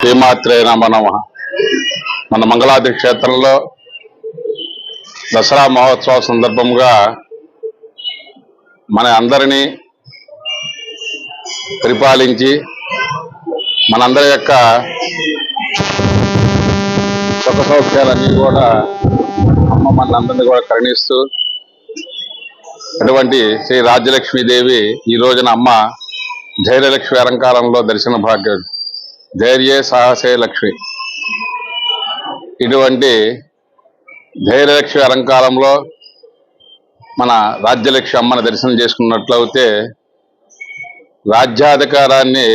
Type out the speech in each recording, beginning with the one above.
శ్రీమాత్రే నమ మన మంగళాది క్షేత్రంలో దసరా మహోత్సవ సందర్భంగా మన అందరినీ పరిపాలించి మనందరి యొక్క సుఖ సౌఖ్యాలన్నీ కూడా అమ్మ మనందరినీ కూడా కరుణిస్తూ అటువంటి శ్రీ రాజ్యలక్ష్మీదేవి ఈ రోజున అమ్మ ధైర్యలక్ష్మి అలంకారంలో దర్శన భాగ్యం. ధైర్యే సాహసే లక్ష్మి. ఇటువంటి ధైర్యలక్ష్మి అలంకారంలో మన రాజ్యలక్ష్మి అమ్మని దర్శనం చేసుకున్నట్లయితే రాజ్యాధికారాన్ని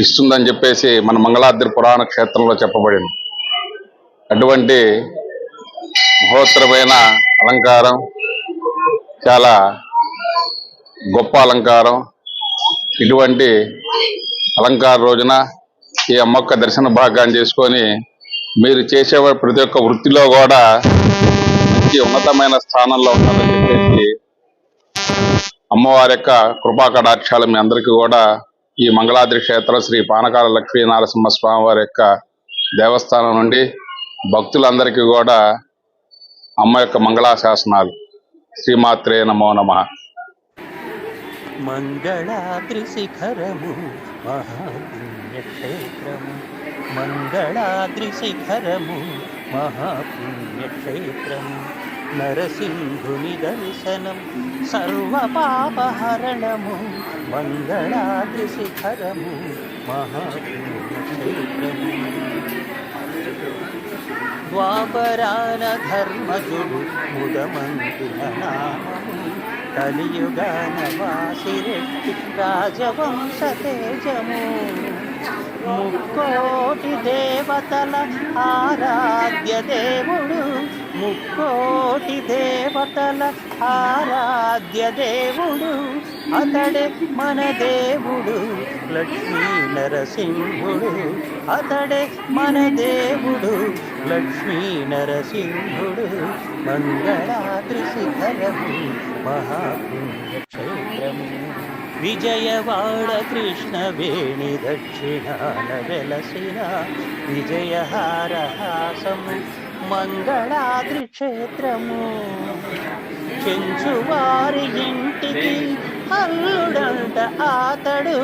ఇస్తుందని చెప్పేసి మన మంగళాద్రి పురాణ క్షేత్రంలో చెప్పబడింది. అటువంటి మహోత్తరమైన అలంకారం చాలా గొప్ప అలంకారం. ఇటువంటి అలంకార రోజున ఈ అమ్మొక్క దర్శన భాగాన్ని చేసుకొని మీరు చేసే ప్రతి ఒక్క వృత్తిలో కూడా మంచి ఉన్నతమైన స్థానంలో ఉండాలని చెప్పేసి అమ్మవారి యొక్క కృపాకటాక్షాలు మీ అందరికీ కూడా ఈ మంగళాద్రి క్షేత్ర శ్రీ పానకాల లక్ష్మీ నరసింహ స్వామి వారి యొక్క దేవస్థానం నుండి భక్తులందరికీ కూడా అమ్మ యొక్క మంగళాశాసనాలు. శ్రీమాత్రే నమో నమః. పుణ్యక్షేత్రము మహాపుణ్యక్షేత్రము మంగళాద్రిశిఖరము మహాపుణ్యక్షేత్రము నరసింహుని దర్శనం సర్వపాపహరణము మంగళాద్రిశిఖరము మహాపుణ్యక్షేత్రము. ద్వాపరాన ధర్మజుడు ముదమంతుల నామము కలియుగాన వాసిరెడ్డి రాజవంశ తేజము. ముక్కోటి దేవతల ఆరాధ్య దేవుడు. ముక్కోటి దేవతల ఆరాధ్య దేవుడు. అతడే మన దేవుడు లక్ష్మీ నరసింహుడు. అతడే మన దేవుడు లక్ష్మీ నరసింహుడు. మంగళాద్రి శిఖరము మహాపుణ్యక్షేత్రము విజయవాడ కృష్ణవేణి దక్షిణాన వెలసిన విజయహారహాసము మంగళాద్రి క్షేత్రము. చెంచువారి ఇంటికి అల్లుడంట ఆతడు.